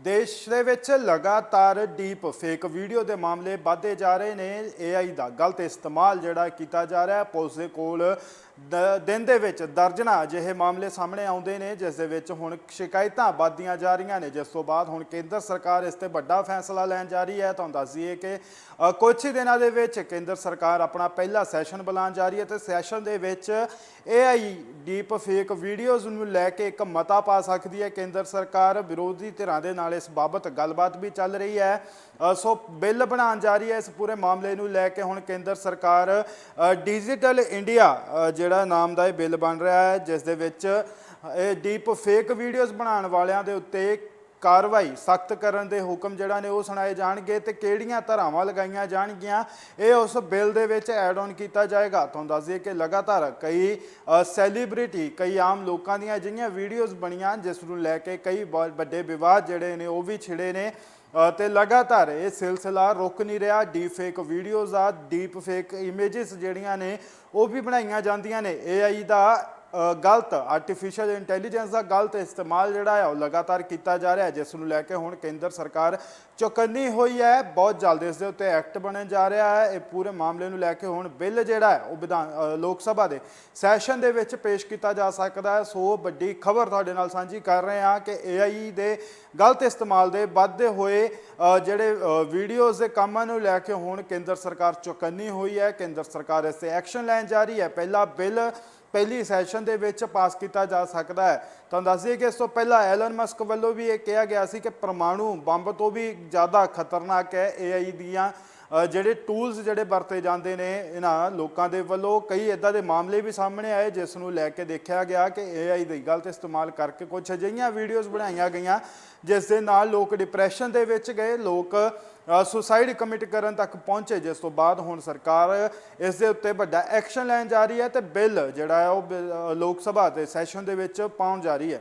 ਦੇਸ਼ ਦੇ ਵਿੱਚ ਲਗਾਤਾਰ ਡੀਪ ਫੇਕ ਵੀਡੀਓ ਦੇ ਮਾਮਲੇ ਵਧਦੇ ਜਾ ਰਹੇ ਨੇ। AI ਦਾ ਗਲਤ ਇਸਤੇਮਾਲ ਜਿਹੜਾ ਕੀਤਾ ਜਾ ਰਿਹਾ ਹੈ ਪੁਲਿਸ ਦੇ ਕੋਲ ਦ- ਦਿਨ ਦੇ ਵਿੱਚ ਦਰਜਨਾ ਅਜਿਹੇ ਮਾਮਲੇ ਸਾਹਮਣੇ ਆਉਂਦੇ ਨੇ ਜਿਸ ਦੇ ਵਿੱਚ ਹੁਣ ਸ਼ਿਕਾਇਤਾਂ ਵੱਧਦੀਆਂ ਜਾ ਰਹੀਆਂ ਨੇ। ਜਿਸ ਤੋਂ ਬਾਅਦ ਹੁਣ ਕੇਂਦਰ ਸਰਕਾਰ ਇਸ ਤੇ ਵੱਡਾ ਫੈਸਲਾ ਲੈਣ ਜਾ ਰਹੀ ਹੈ। ਤੁਹਾਨੂੰ ਦੱਸ ਦਈਏ ਕਿ ਅ, ਕੁਝ ਹੀ ਦਿਨਾਂ ਦੇ ਵਿੱਚ ਕੇਂਦਰ ਸਰਕਾਰ ਆਪਣਾ ਪਹਿਲਾ ਸੈਸ਼ਨ ਬੁਲਾਉਣ ਜਾ ਰਹੀ ਹੈ ਤੇ ਸੈਸ਼ਨ ਦੇ ਵਿੱਚ AI ਡੀਪ ਫੇਕ ਵੀਡੀਓਜ਼ ਨੂੰ ਲੈ ਕੇ ਇੱਕ ਮਤਾ ਪਾ ਸਕਦੀ ਹੈ ਕੇਂਦਰ ਸਰਕਾਰ। ਵਿਰੋਧੀ ਧਿਰਾਂ ਦੇ ਨਾਲ ਇਸ ਬਾਬਤ ਗੱਲਬਾਤ ਵੀ ਚੱਲ ਰਹੀ ਹੈ। ਸੋ ਬਿੱਲ ਬਣਾਉਣ ਜਾ ਰਹੀ ਹੈ। ਇਸ ਪੂਰੇ ਮਾਮਲੇ ਨੂੰ ਲੈ ਕੇ ਹੁਣ ਕੇਂਦਰ ਸਰਕਾਰ ਡਿਜੀਟਲ ਇੰਡੀਆ ਜਿਹੜਾ ਨਾਮ ਦਾ ਇਹ ਬਿੱਲ ਬਣ ਰਿਹਾ ਹੈ, ਜਿਸ ਦੇ ਵਿੱਚ ਇਹ ਡੀਪ ਫੇਕ ਵੀਡੀਓਜ਼ ਬਣਾਉਣ ਵਾਲਿਆਂ ਦੇ ਉੱਤੇ ਕਾਰਵਾਈ ਸਖਤ ਕਰਨ ਦੇ ਹੁਕਮ ਜਿਹੜਾ ਨੇ ਉਹ ਸੁਣਾਏ ਜਾਣਗੇ ਤੇ ਕਿਹੜੀਆਂ ਧਾਰਾਵਾਂ ਲਗਾਈਆਂ ਜਾਣਗੀਆਂ ਇਹ ਉਸ ਬਿੱਲ ਦੇ ਵਿੱਚ ਐਡ ਆਨ ਕੀਤਾ ਜਾਏਗਾ। ਤੁਹਾਨੂੰ ਦੱਸ ਦਈਏ ਕਿ ਲਗਾਤਾਰ ਕਈ ਸੈਲੀਬ੍ਰਿਟੀ ਕਈ ਆਮ ਲੋਕਾਂ ਦੀਆਂ ਅਜਿਹੀਆਂ ਵੀਡੀਓਜ਼ ਬਣੀਆਂ ਜਿਸ ਨੂੰ ਲੈ ਕੇ ਕਈ ਬਹੁਤ ਵੱਡੇ ਵਿਵਾਦ ਜਿਹੜੇ ਨੇ ਉਹ ਵੀ ਛਿੜੇ ਨੇ। ਅ, ਤੇ ਲਗਾਤਾਰ ਇਹ ਸਿਲਸਿਲਾ ਰੁਕ ਨਹੀਂ ਰਿਹਾ। ਡੀਪ ਫੇਕ ਵੀਡੀਓਜ਼ ਆ ਡੀਪ ਫੇਕ ਇਮੇजेस ਜਿਹੜੀਆਂ ਨੇ ਉਹ ਵੀ ਬਣਾਈਆਂ ਜਾਂਦੀਆਂ ਨੇ। AI ਦਾ ਗਲਤ ਆਰਟੀਫੀਸ਼ੀਅਲ ਇੰਟੈਲੀਜੈਂਸ ਦਾ ਗਲਤ ਇਸਤੇਮਾਲ ਜਿਹੜਾ ਹੈ, ਉਹ ਲਗਾਤਾਰ ਕੀਤਾ ਜਾ ਰਿਹਾ ਹੈ, ਜਿਸ ਨੂੰ ਲੈ ਕੇ ਹੁਣ ਕੇਂਦਰ ਸਰਕਾਰ ਚੁਕੰਨੀ ਹੋਈ ਹੈ, ਬਹੁਤ ਜਲਦ ਇਸ ਦੇ ਉੱਤੇ ਐਕਟ ਬਣਨ ਜਾ ਰਿਹਾ ਹੈ, ਇਹ ਪੂਰੇ ਮਾਮਲੇ ਨੂੰ ਲੈ ਕੇ ਹੁਣ ਬਿੱਲ ਜਿਹੜਾ ਹੈ, ਉਹ ਵਿਧਾਨ ਲੋਕ ਸਭਾ ਦੇ ਸੈਸ਼ਨ ਦੇ ਵਿੱਚ ਪੇਸ਼ ਕੀਤਾ ਜਾ ਸਕਦਾ ਹੈ, ਸੋ ਵੱਡੀ ਖਬਰ ਤੁਹਾਡੇ ਨਾਲ ਸਾਂਝੀ ਕਰ ਰਹੇ ਹਾਂ ਕਿ AI ਦੇ ਗਲਤ ਇਸਤੇਮਾਲ ਦੇ ਵੱਧਦੇ ਹੋਏ ਜਿਹੜੇ ਵੀਡੀਓਜ਼ ਦੇ ਕੰਮਾਂ ਨੂੰ ਲੈ ਕੇ ਹੁਣ ਕੇਂਦਰ ਸਰਕਾਰ ਚੁਕੰਨੀ ਹੋਈ ਹੈ, ਕੇਂਦਰ ਸਰਕਾਰ ਇਸ ਤੇ ਐਕਸ਼ਨ ਲੈਣ ਜਾ ਰਹੀ ਹੈ। ਪਹਿਲਾ ਬਿੱਲ ਪਹਿਲੀ ਸੈਸ਼ਨ ਦੇ ਵਿੱਚ ਪਾਸ ਕੀਤਾ ਜਾ ਸਕਦਾ ਹੈ। ਤੁਹਾਨੂੰ ਦੱਸ ਦਈਏ ਕਿ ਇਸ ਤੋਂ ਪਹਿਲਾਂ ਐਲਨ ਮਸਕ ਵੱਲੋਂ ਵੀ ਇਹ ਕਿਹਾ ਗਿਆ ਸੀ ਕਿ ਪਰਮਾਣੂ ਬੰਬ ਤੋਂ ਵੀ ਜ਼ਿਆਦਾ ਖਤਰਨਾਕ ਹੈ AI ਦੀਆਂ ਜਿਹੜੇ ਟੂਲਸ ਜਿਹੜੇ ਵਰਤੇ ਜਾਂਦੇ ਨੇ ਇਹਨਾਂ ਲੋਕਾਂ ਦੇ ਵੱਲੋਂ ਕਈ ਇਦਾਂ ਦੇ ਮਾਮਲੇ ਵੀ ਸਾਹਮਣੇ ਆਏ ਜਿਸ ਨੂੰ ਲੈ ਕੇ ਦੇਖਿਆ ਗਿਆ ਕਿ AI ਦੀ ਗਲਤ ਇਸਤੇਮਾਲ ਕਰਕੇ ਕੁਝ ਅਜਿਹੀਆਂ ਵੀਡੀਓਜ਼ ਬਣਾਈਆਂ ਗਈਆਂ ਜਿਸ ਦੇ ਨਾਲ ਲੋਕ ਡਿਪਰੈਸ਼ਨ ਦੇ ਵਿੱਚ ਗਏ ਲੋਕ ਸੁਸਾਈਡ ਕਮਿਟ ਕਰਨ ਤੱਕ ਪਹੁੰਚੇ ਜਿਸ ਤੋਂ ਬਾਅਦ ਹੁਣ ਸਰਕਾਰ ਇਸ ਦੇ ਉੱਤੇ ਵੱਡਾ ਐਕਸ਼ਨ ਲੈਣ ਜਾ ਰਹੀ ਹੈ ਤੇ ਬਿੱਲ ਜਿਹੜਾ ਹੈ ਉਹ ਬਿੱਲ, ਲੋਕ ਸਭਾ ਦੇ ਸੈਸ਼ਨ ਦੇ ਵਿੱਚ ਪਾਉਣ ਜਾ ਰਹੀ ਹੈ।